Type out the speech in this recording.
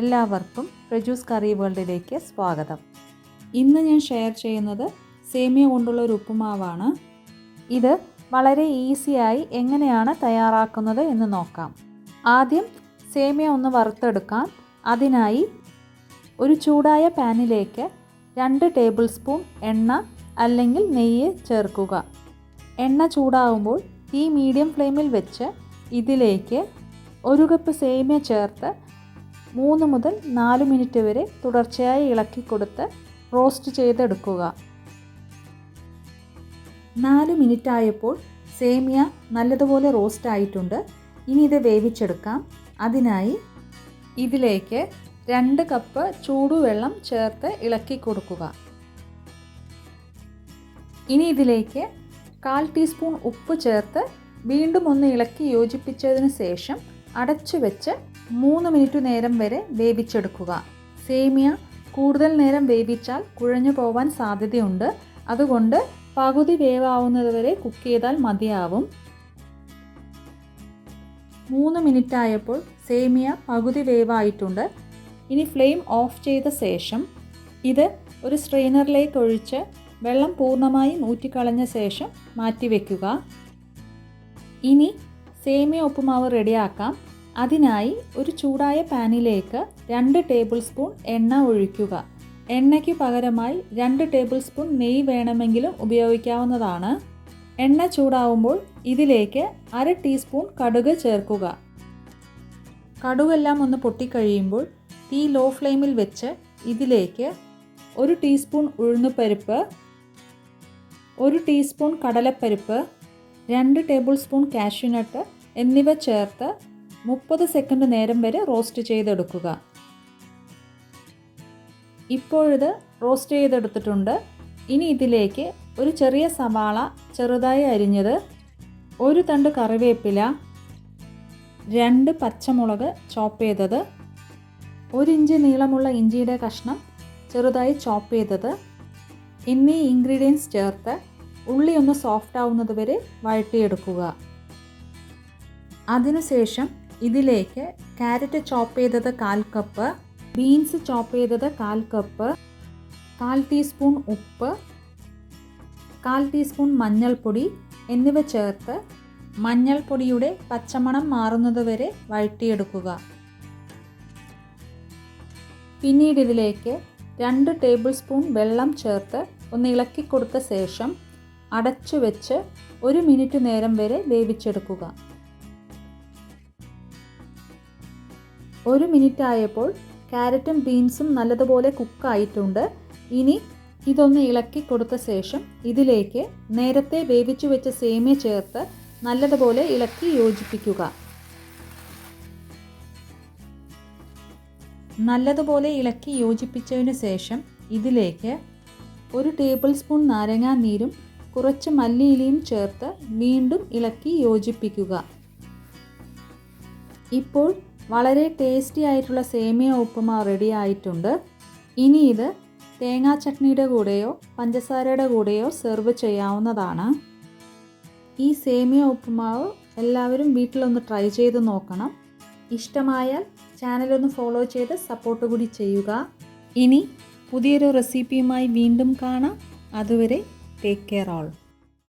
എല്ലാവർക്കും പ്രജൂസ് കറി വേൾഡിലേക്ക് സ്വാഗതം. ഇന്ന് ഞാൻ ഷെയർ ചെയ്യുന്നത് സേമിയ കൊണ്ടുള്ള ഒരു ഉപ്പുമാവാണ്. ഇത് വളരെ ഈസിയായി എങ്ങനെയാണ് തയ്യാറാക്കുന്നത് എന്ന് നോക്കാം. ആദ്യം സേമിയ ഒന്ന് വറുത്തെടുക്കാം. അതിനായി ഒരു ചൂടായ പാനിലേക്ക് രണ്ട് ടേബിൾ സ്പൂൺ എണ്ണ അല്ലെങ്കിൽ നെയ്യ് ചേർക്കുക. എണ്ണ ചൂടാവുമ്പോൾ തീ മീഡിയം ഫ്ലെയിമിൽ വെച്ച് ഇതിലേക്ക് ഒരു കപ്പ് സേമിയ ചേർത്ത് മൂന്ന് മുതൽ നാല് മിനിറ്റ് വരെ തുടർച്ചയായി ഇളക്കി കൊടുത്ത് റോസ്റ്റ് ചെയ്തെടുക്കുക. നാല് മിനിറ്റ് ആയപ്പോൾ സേമിയ നല്ലതുപോലെ റോസ്റ്റ് ആയിട്ടുണ്ട്. ഇനി ഇത് വേവിച്ചെടുക്കാം. അതിനായി ഇതിലേക്ക് രണ്ട് കപ്പ് ചൂടുവെള്ളം ചേർത്ത് ഇളക്കി കൊടുക്കുക. ഇനി ഇതിലേക്ക് കാൽ ടീസ്പൂൺ ഉപ്പ് ചേർത്ത് വീണ്ടും ഒന്ന് ഇളക്കി യോജിപ്പിച്ചതിന് ശേഷം അടച്ചു വെച്ച് മൂന്ന് മിനിറ്റ് നേരം വരെ വേവിച്ചെടുക്കുക. സേമിയ കൂടുതൽ നേരം വേവിച്ചാൽ കുഴഞ്ഞു പോവാൻ സാധ്യതയുണ്ട്. അതുകൊണ്ട് പകുതി വേവാവുന്നത് വരെ കുക്ക് ചെയ്താൽ മതിയാവും. മൂന്ന് മിനിറ്റ് ആയപ്പോൾ സേമിയ പകുതി വേവായിട്ടുണ്ട്. ഇനി ഫ്ലെയിം ഓഫ് ചെയ്ത ശേഷം ഇത് ഒരു സ്ട്രെയിനറിലേക്ക് ഒഴിച്ച് വെള്ളം പൂർണമായും ഊറ്റിക്കളഞ്ഞ ശേഷം മാറ്റിവെക്കുക. ഇനി സേമിയ ഉപ്പുമാവ് റെഡിയാക്കാം. അതിനായി ഒരു ചൂടായ പാനിലേക്ക് രണ്ട് ടേബിൾ സ്പൂൺ എണ്ണ ഒഴിക്കുക. എണ്ണയ്ക്ക് പകരമായി രണ്ട് ടേബിൾ സ്പൂൺ നെയ്യ് വേണമെങ്കിലും ഉപയോഗിക്കാവുന്നതാണ്. എണ്ണ ചൂടാവുമ്പോൾ ഇതിലേക്ക് അര ടീസ്പൂൺ കടുക് ചേർക്കുക. കടുകെല്ലാം ഒന്ന് പൊട്ടിക്കഴിയുമ്പോൾ തീ ലോ ഫ്ലെയിമിൽ വെച്ച് ഇതിലേക്ക് ഒരു ടീസ്പൂൺ ഉഴുന്നുപരിപ്പ് ഒരു ടീസ്പൂൺ കടലപ്പരിപ്പ് രണ്ട് ടേബിൾ സ്പൂൺ കാഷ്യൂനട്ട് എന്നിവ ചേർത്ത് മുപ്പത് സെക്കൻഡ് നേരം വരെ റോസ്റ്റ് ചെയ്തെടുക്കുക. ഇപ്പോഴിത് റോസ്റ്റ് ചെയ്തെടുത്തിട്ടുണ്ട്. ഇനി ഇതിലേക്ക് ഒരു ചെറിയ സവാള ചെറുതായി അരിഞ്ഞത് ഒരു തണ്ട് കറിവേപ്പില രണ്ട് പച്ചമുളക് ചോപ്പ് ചെയ്തത് ഒരു ഇഞ്ച് നീളമുള്ള ഇഞ്ചിയുടെ കഷ്ണം ചെറുതായി ചോപ്പ് ചെയ്തത് എന്നീ ഇൻഗ്രീഡിയൻസ് ചേർത്ത് ഉള്ളി ഒന്ന് സോഫ്റ്റ് ആവുന്നത് വരെ വഴട്ടിയെടുക്കുക അതിനുശേഷം ഇതിലേക്ക് ക്യാരറ്റ് ചോപ്പ് ചെയ്തത് കാൽ കപ്പ് ബീൻസ് ചോപ്പ് ചെയ്തത് കാൽ കപ്പ് കാൽ ടീസ്പൂൺ ഉപ്പ് കാൽ ടീസ്പൂൺ മഞ്ഞൾപ്പൊടി എന്നിവ ചേർത്ത് മഞ്ഞൾപ്പൊടിയുടെ പച്ചമണം മാറുന്നത് വരെ വഴറ്റിയെടുക്കുക. പിന്നീട് ഇതിലേക്ക് രണ്ട് ടേബിൾ സ്പൂൺ വെള്ളം ചേർത്ത് ഒന്ന് ഇളക്കി കൊടുത്ത ശേഷം അടച്ചു വെച്ച് ഒരു മിനിറ്റ് നേരം വരെ വേവിച്ചെടുക്കുക. ഒരു മിനിറ്റ് ആയപ്പോൾ ക്യാരറ്റും ബീൻസും നല്ലതുപോലെ കുക്കായിട്ടുണ്ട് ഇനി ഇതൊന്ന് ഇളക്കി കൊടുത്ത ശേഷം ഇതിലേക്ക് നേരത്തെ വേവിച്ചു വെച്ച സേമിയ ചേർത്ത് നല്ലതുപോലെ ഇളക്കി യോജിപ്പിക്കുക. നല്ലതുപോലെ ഇളക്കി യോജിപ്പിച്ചതിന് ശേഷം ഇതിലേക്ക് ഒരു ടേബിൾ സ്പൂൺ നാരങ്ങാ നീരും കുറച്ച് മല്ലിയിലയും ചേർത്ത് വീണ്ടും ഇളക്കി യോജിപ്പിക്കുക. ഇപ്പോൾ വളരെ ടേസ്റ്റി ആയിട്ടുള്ള സേമിയ ഉപ്പുമാവ് റെഡി ആയിട്ടുണ്ട്. ഇനി ഇത് തേങ്ങാ ചട്നിയുടെ കൂടെയോ പഞ്ചസാരയുടെ കൂടെയോ സെർവ് ചെയ്യാവുന്നതാണ്. ഈ സേമിയ ഉപ്പുമാവ് എല്ലാവരും വീട്ടിലൊന്ന് ട്രൈ ചെയ്ത് നോക്കണം. ഇഷ്ടമായാൽ ചാനലൊന്ന് ഫോളോ ചെയ്ത് സപ്പോർട്ട് കൂടി ചെയ്യുക. ഇനി പുതിയൊരു റെസിപ്പിയുമായി വീണ്ടും കാണാം. അതുവരെ ടേക്ക് കെയർ ഓൾ